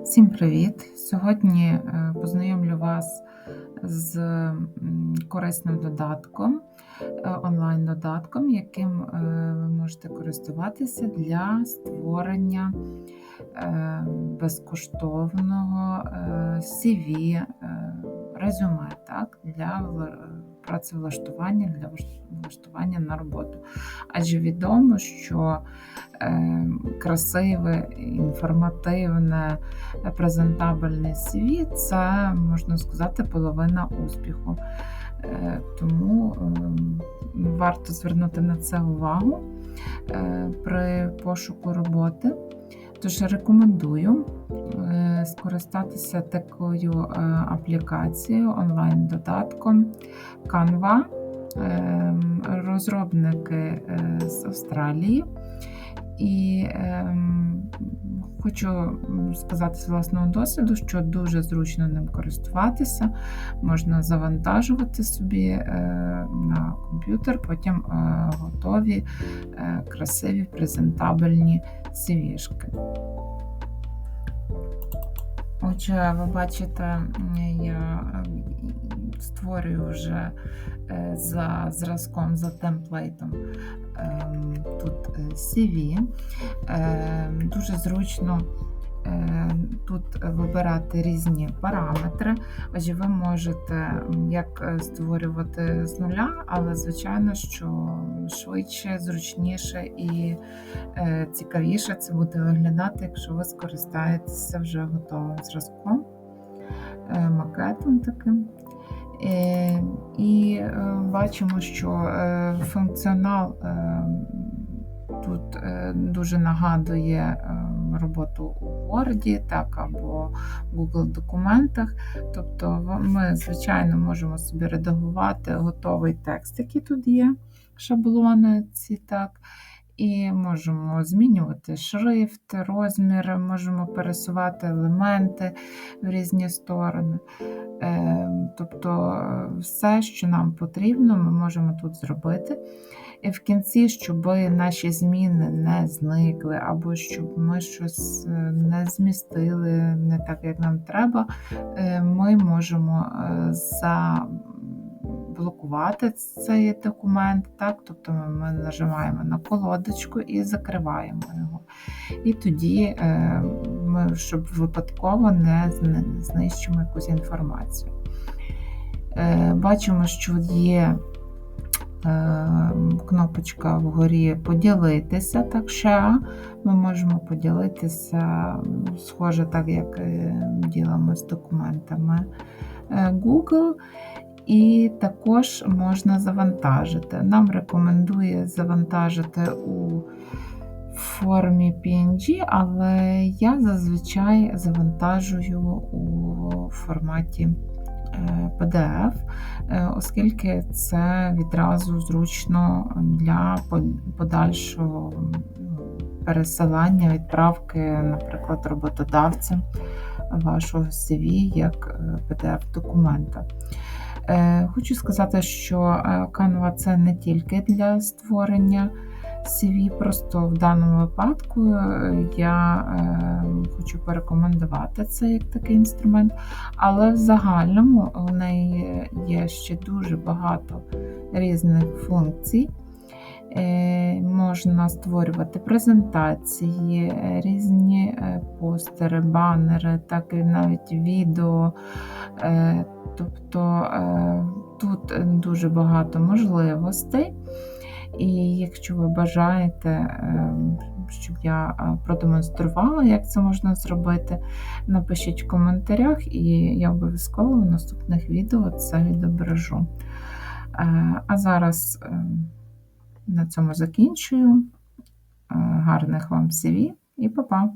Всім привіт! Сьогодні е, познайомлю вас з корисним додатком, е, онлайн-додатком, яким е, ви можете користуватися для створення безкоштовного CV, резюме так, для працевлаштування, для влаш- на роботу. Адже відомо, що е, красиве, інформативне, презентабельне CV – це, можна сказати, половина успіху. Е, Тому ем, варто звернути на це увагу е, при пошуку роботи. Тож рекомендую скористатися такою аплікацією, онлайн-додатком Canva. Ем, Розробники е, з Австралії. І ем, хочу сказати з власного досвіду, що дуже зручно ним користуватися. Можна завантажувати собі е, на комп'ютер, потім е, готові красиві презентабельні CV-шки. Отже, ви бачите, я створюю вже е, за зразком, за темплейтом ем, тут е, CV. Ем, Дуже зручно е, тут вибирати різні параметри. Отже, ви можете як е, створювати з нуля, але звичайно, що швидше, зручніше і цікавіше це буде виглядати, якщо ви скористаєтеся вже готовим зразком, макетом таким. Е, І е, бачимо, що е, функціонал тут дуже нагадує роботу у Word, так, або Google документах. Тобто ми, звичайно, можемо собі редагувати готовий текст, який тут є, шаблони ці так. І можемо змінювати шрифт, розміри, можемо пересувати елементи в різні сторони. Е, Тобто е, все, що нам потрібно, ми можемо тут зробити. І в кінці, щоб наші зміни не зникли, або щоб ми щось е, не змістили не так, як нам треба, е, ми можемо е, заблокувати цей документ. Так? Тобто ми- нажимаємо на колодочку і закриваємо його. І тоді е, ми, щоб випадково не знищимо якусь інформацію. Е, Бачимо, що є е, кнопочка вгорі поділитися, так ще ми можемо поділитися, схоже, так як ділимо з документами Google. І також можна завантажити. Нам рекомендує завантажити у формі PNG, але я зазвичай завантажую у форматі е, PDF, е, оскільки це відразу зручно для подальшого пересилання, відправки, наприклад, роботодавцям вашого CV як е, PDF-документа. Е, Хочу сказати, що е, Canva це не тільки для створення CV, просто в даному випадку е, я хочу порекомендувати це як такий інструмент, але в загальному в неї є ще дуже багато різних функцій. Е, Можна створювати презентації, е, різні е, постери, банери, так і навіть відео. Тобто тут дуже багато можливостей. І якщо ви бажаєте, щоб я продемонструвала, як це можна зробити, напишіть в коментарях, і я обов'язково в наступних відео це відображу. А зараз е, на цьому закінчую. Е, Гарних вам CV і па-па!